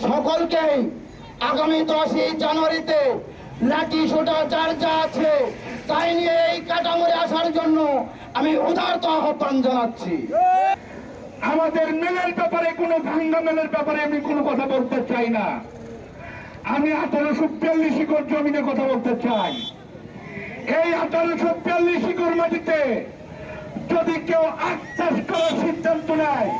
সকলকেই আগামী দশই জানুয়ারিতে লাঠি সোটা যার যা আছে, তাই নিয়ে এই কাটামরে আসার জন্য আমি উদারত আহ্বান জানাচ্ছি। আমাদের মেলের ব্যাপারে, কোনো ভাঙ্গা মেলের ব্যাপারে আমি কোনো কথা বলতে চাই না। আমি আঠারোশো বিয়াল্লিশ একর জমিনে কথা বলতে চাই। এই আঠারোশো বিয়াল্লিশ একর মাটিতে যদি কেউ আখ চাষ করার সিদ্ধান্ত নেয়,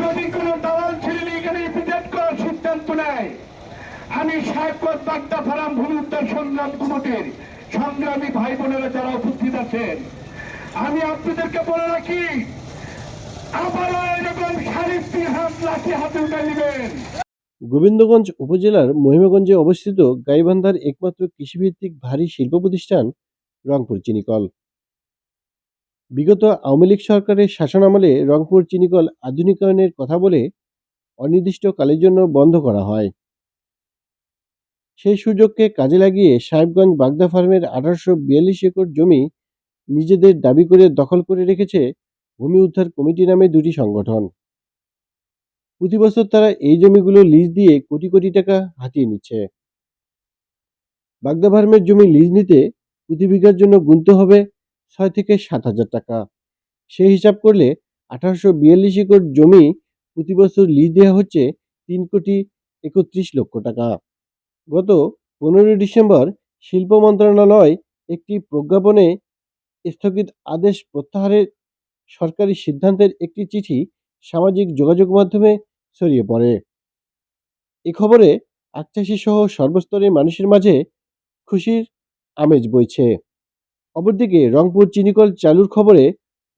যদি কোনো দালাল ছেলে এখানে ইপিজেট করার সিদ্ধান্ত নেয় আমি সাহেবগঞ্জ বাগদা ফারাম ভূমি সংগ্রাম কমিটির সংগ্রামী ভাই বোনেরা যারা উপস্থিত আছেন, আমি আপনাদেরকে বলে রাখি গোবিন্দগঞ্জ উপজেলার মহিমাগঞ্জে অবস্থিত গাইবান্ধার একমাত্র কৃষিভিত্তিক ভারী শিল্প প্রতিষ্ঠান রংপুর চিনিকল। বিগত আওয়ামী লীগ সরকারের শাসনামলে রংপুর চিনিকল আধুনিকায়নের কথা বলে অনির্দিষ্টকালের জন্য বন্ধ করা হয়। সেই সুযোগকে কাজে লাগিয়ে সাহেবগঞ্জ বাগদা ফার্মের আঠারোশো বিয়াল্লিশ একর জমি নিজেদের দাবি করে দখল করে রেখেছে ভূমি উদ্ধার কমিটি নামে দুটি সংগঠন। প্রতি বছর তারা এই জমিগুলো লিজ দিয়ে কোটি কোটি টাকা হাতিয়ে নিচ্ছে। বাগদা ফার্মের জমি লিজ নিতে প্রতি বিঘার জন্য গুনতে হবে ছয় থেকে সাত হাজার টাকা। সেই হিসাব করলে আঠারোশো বিয়াল্লিশ একর জমি প্রতি বছর লিজ দেওয়া হচ্ছে তিন কোটি একত্রিশ লক্ষ টাকা। গত পনেরোই ডিসেম্বর শিল্প মন্ত্রণালয় একটি প্রজ্ঞাপনে স্থগিত আদেশ প্রত্যাহারের সরকারি সিদ্ধান্তের একটি চিঠি সামাজিক যোগাযোগ মাধ্যমে ছড়িয়ে পড়ে। এ খবরে আখচাষি সহ সর্বস্তরের মানুষের মাঝে খুশির আমেজ বইছে। অপরদিকে রংপুর চিনিকল চালুর খবরে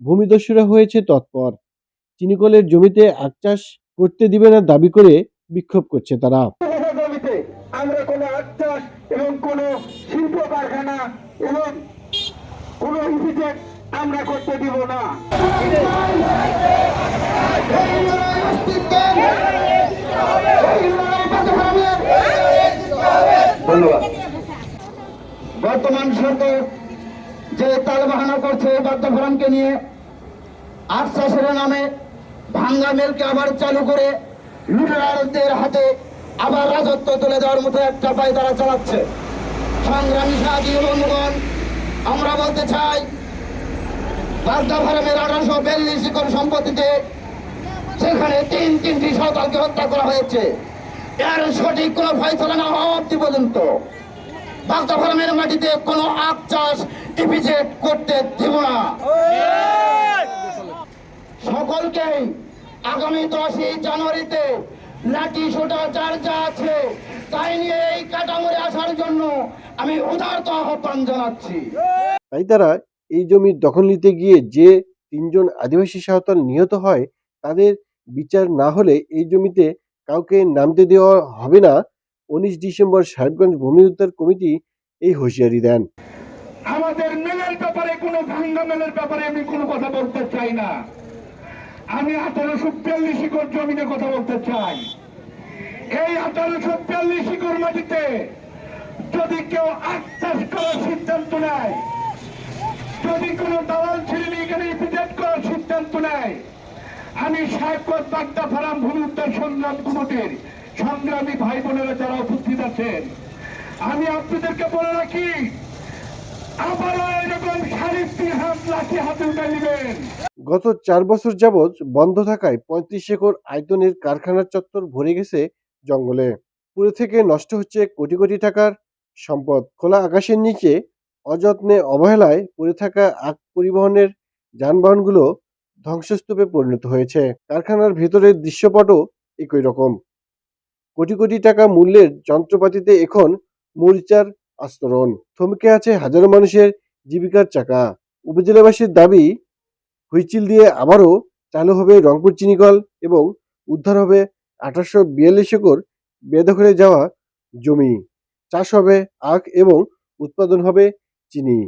ভূমিদস্যুরা হয়েছে তৎপর। চিনিকলের জমিতে আখ চাষ করতে দিবে না দাবি করে বিক্ষোভ করছে তারা। আমরা কোনো আত্মাস এবং কোনো শিল্প কারখানা এবং কোনো ইপিজেট আমরা করতে দিব না। ধন্যবাদ বর্তমান সরকার যে তাল তালবাহানা করছে বাদ্য ফোরামকে নিয়ে আট চাষের নামে ভাঙ্গা মেলকে আবার চালু করে লুটেরারদের হাতে আবার রাজত্ব তুলে দেওয়ার মতো একটা পায় তারা চালাচ্ছে। সংগ্রামী সাহায্য বন্ধুগণ আমরা বলতে চাই বাগদা ফার্মের আঠারোশো বিয়াল্লিশ একর সম্পত্তিতে সেখানে তিন তিনটি সরকারকে হত্যা করা হয়েছে। এর সঠিক কোনো ফয়সলা না হওয়া অব্দি পর্যন্ত বাগদা ফার্মের মাটিতে কোনো আখ চাষ ইপিজেট করতে দিব না। সকলকেই আগামী দশই জানুয়ারিতে লাঠি সোটা যার যা আছে তাই নিয়ে এই কাটামরে আসার জন্য আমি উদারত আহ্বান জানাচ্ছি। তাই তারা এই জমি দখল নিতে গিয়ে যে তিনজন আদিবাসী সাঁওতাল নিহত হয় তাদের বিচার না হলে এই জমিতে কাউকে নামতে দেওয়া হবে না। উনিশ ডিসেম্বর সাহেবগঞ্জ ভূমি উদ্ধার কমিটি এই হুঁশিয়ারি দেন। আমাদের মেলের ব্যাপারে কোনো ভাঙ্গা মেলের ব্যাপারে আমি কোনো কথা বলতে চাই না। আমি আঠারোশো বিয়াল্লিশ একর জমিনে কথা বলতে চাই। এই আঠারোশো বিয়াল্লিশ একর মাটিতে যদি কেউ আখ চাষ করার সিদ্ধান্ত নেয়, যদি কোনো দালাল ছেলে এখানে ইপিজেট করার সিদ্ধান্ত নেয়, আমি সাহেবগঞ্জ বাগদা ফারাম ভূমি উদ্ধার সংগ্রাম কমিটির সংগ্রামী ভাই বোনেরা যারা উপস্থিত আছেন, আমি আপনাদেরকে বলে রাখি আবারও এরকম শারীরিক হাত লাঠি হাতে উঠে নেবেন। গত চার বছর যাবৎ বন্ধ থাকায় পঁয়ত্রিশ একর আয়তনের কারখানার চত্বর ভরে গেছে জঙ্গলে। পুরে থেকে নষ্ট হচ্ছে কোটি কোটি টাকার সম্পদ। খোলা আকাশের নিচে অযত্নে অবহেলায় পড়ে থাকা আগ পরিবহনের যানবাহনগুলো ধ্বংসস্তূপে পরিণত হয়েছে। কারখানার ভেতরের দৃশ্যপটও একই রকম। কোটি কোটি টাকা মূল্যের যন্ত্রপাতিতে এখন মরিচার আস্তরণ। থমকে আছে হাজারো মানুষের জীবিকার চাকা। উপজেলাবাসীর দাবি হুইচিল দিয়ে আবারও চালু হবে রংপুর চিনিকল এবং উদ্ধার হবে আঠারোশো বিয়াল্লিশ একর বেদখলে যাওয়া জমি। চাষ হবে আখ এবং উৎপাদন হবে চিনি।